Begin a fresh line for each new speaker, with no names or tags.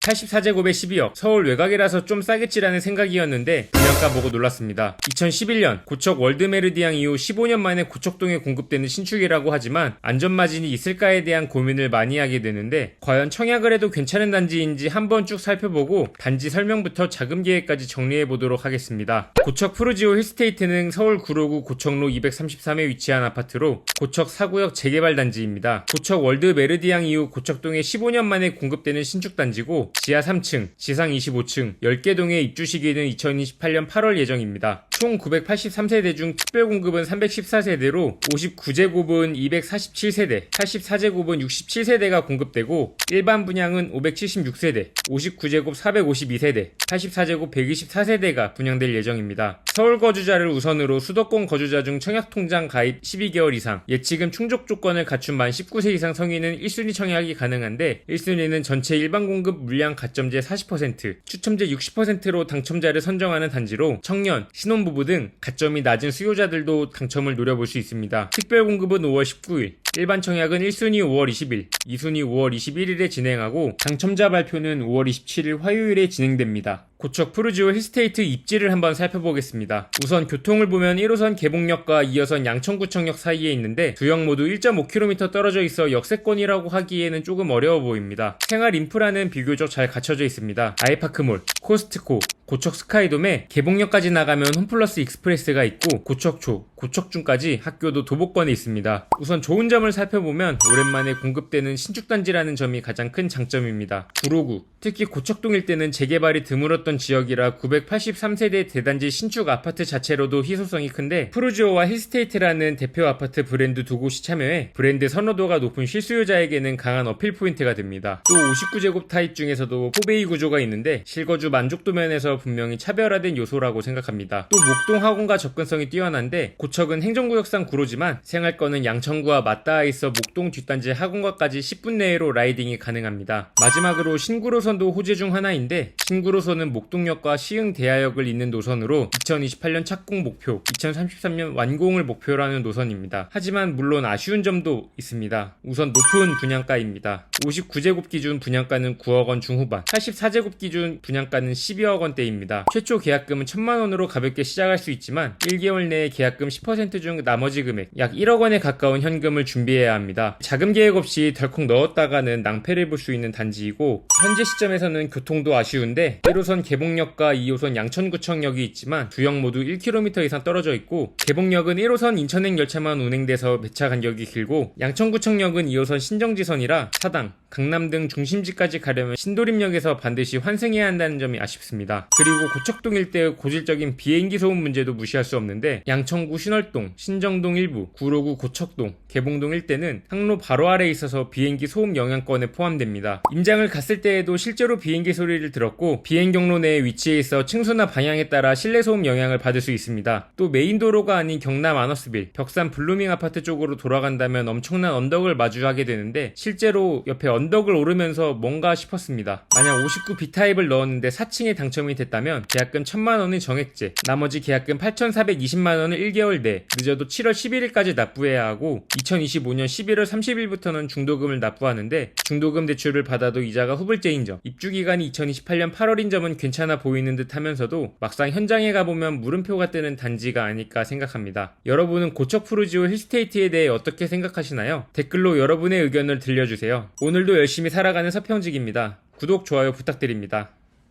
84제곱에 12억, 서울 외곽이라서 좀 싸겠지라는 생각이었는데 분양가 보고 놀랐습니다. 2011년 고척 월드메르디앙 이후 15년 만에 고척동에 공급되는 신축이라고 하지만 안전마진이 있을까에 대한 고민을 많이 하게 되는데 과연 청약을 해도 괜찮은 단지인지 한번 쭉 살펴보고 단지 설명부터 자금 계획까지 정리해 보도록 하겠습니다. 고척 푸르지오 힐스테이트는 서울 구로구 고척로 233에 위치한 아파트로 고척 4구역 재개발 단지입니다. 고척 월드 메르디앙 이후 고척동에 15년 만에 공급되는 신축 단지고 지하 3층, 지상 25층, 10개 동에 입주 시기는 2028년 8월 예정입니다. 총 983세대 중 특별 공급은 314세대로 59제곱은 247세대, 84제곱은 67세대가 공급되고 일반 분양은 576세대, 59제곱 452세대, 84제곱 124세대가 분양될 예정입니다. 서울 거주자를 우선으로 수도권 거주자 중 청약통장 가입 12개월 이상, 예치금 충족 조건을 갖춘 만 19세 이상 성인은 1순위 청약이 가능한데 1순위는 전체 일반 공급 물량 가점제 40%, 추첨제 60%로 당첨자를 선정하는 단지로 청년, 신혼부 부 등 가점이 낮은 수요자들도 당첨을 노려볼 수 있습니다. 특별 공급은 5월 19일, 일반 청약은 1순위 5월 20일, 2순위 5월 21일에 진행하고 당첨자 발표는 5월 27일 화요일에 진행됩니다. 고척 푸르지오 힐스테이트 입지를 한번 살펴보겠습니다. 우선 교통을 보면 1호선 개봉역과 2호선 양천구청역 사이에 있는데 두 역 모두 1.5km 떨어져 있어 역세권이라고 하기에는 조금 어려워 보입니다. 생활 인프라는 비교적 잘 갖춰져 있습니다. 아이파크몰, 코스트코, 고척 스카이돔에 개봉역까지 나가면 홈플러스 익스프레스가 있고 고척초, 고척중까지 학교도 도보권에 있습니다. 우선 좋은 점을 살펴보면 오랜만에 공급되는 신축단지라는 점이 가장 큰 장점입니다. 구로구, 특히 고척동 일대는 재개발이 드물었던 지역이라 983세대 대단지 신축 아파트 자체로도 희소성이 큰데 프루지오와 힐스테이트라는 대표 아파트 브랜드 두 곳이 참여해 브랜드 선호도가 높은 실수요자에게는 강한 어필 포인트가 됩니다. 또 59제곱 타입 중에서도 포베이 구조가 있는데 실거주 만족도 면에서 분명히 차별화된 요소라고 생각합니다. 또 목동 학원과 접근성이 뛰어난데 고 척은 행정구역상 구로지만 생활권은 양천구와 맞닿아 있어 목동 뒷단지 학원과까지 10분 내로 라이딩이 가능합니다. 마지막으로 신구로선도 호재 중 하나인데 신구로선은 목동역과 시흥 대하역을 잇는 노선으로 2028년 착공 목표, 2033년 완공을 목표로 하는 노선입니다. 하지만 물론 아쉬운 점도 있습니다. 우선 높은 분양가입니다. 59제곱 기준 분양가는 9억 원 중후반, 84제곱 기준 분양가는 12억 원대입니다. 최초 계약금은 1천만 원으로 가볍게 시작할 수 있지만 1개월 내에 계약금 10%중 나머지 금액 약 1억 원에 가까운 현금을 준비해야 합니다. 자금 계획 없이 덜컥 넣었다가는 낭패를 볼 수 있는 단지이고 현재 시점에서는 교통도 아쉬운데 1호선 개봉역과 2호선 양천구청역이 있지만 두 역 모두 1km 이상 떨어져 있고 개봉역은 1호선 인천행 열차만 운행돼서 배차 간격이 길고 양천구청역은 2호선 신정지선이라 사당, 강남 등 중심지까지 가려면 신도림역에서 반드시 환승해야 한다는 점이 아쉽습니다. 그리고 고척동 일대의 고질적인 비행기 소음 문제도 무시할 수 없는데 양천구 신월동, 신정동 일부, 구로구 고척동, 개봉동 일대는 항로 바로 아래에 있어서 비행기 소음 영향권에 포함됩니다. 임장을 갔을 때에도 실제로 비행기 소리를 들었고 비행 경로 내에 위치해 있어 층수나 방향에 따라 실내 소음 영향을 받을 수 있습니다. 또 메인 도로가 아닌 경남 아너스빌, 벽산 블루밍 아파트 쪽으로 돌아간다면 엄청난 언덕을 마주하게 되는데 실제로 옆에 언덕을 오르면서 뭔가 싶었습니다. 만약 59 B타입을 넣었는데 4층에 당첨이 됐다면 계약금 1000만 원은 정액제, 나머지 계약금 8,420만 원을 1개월 내, 늦어도 7월 11일까지 납부해야 하고 2025년 11월 30일부터는 중도금을 납부하는데 중도금 대출을 받아도 이자가 후불제인 점, 입주 기간이 2028년 8월인 점은 괜찮아 보이는 듯 하면서도 막상 현장에 가보면 물음표가 뜨는 단지가 아닐까 생각합니다. 여러분은 고척 푸르지오 힐스테이트에 대해 어떻게 생각하시나요? 댓글로 여러분의 의견을 들려주세요. 오늘도 열심히 살아가는 서평직입니다. 구독, 좋아요 부탁드립니다.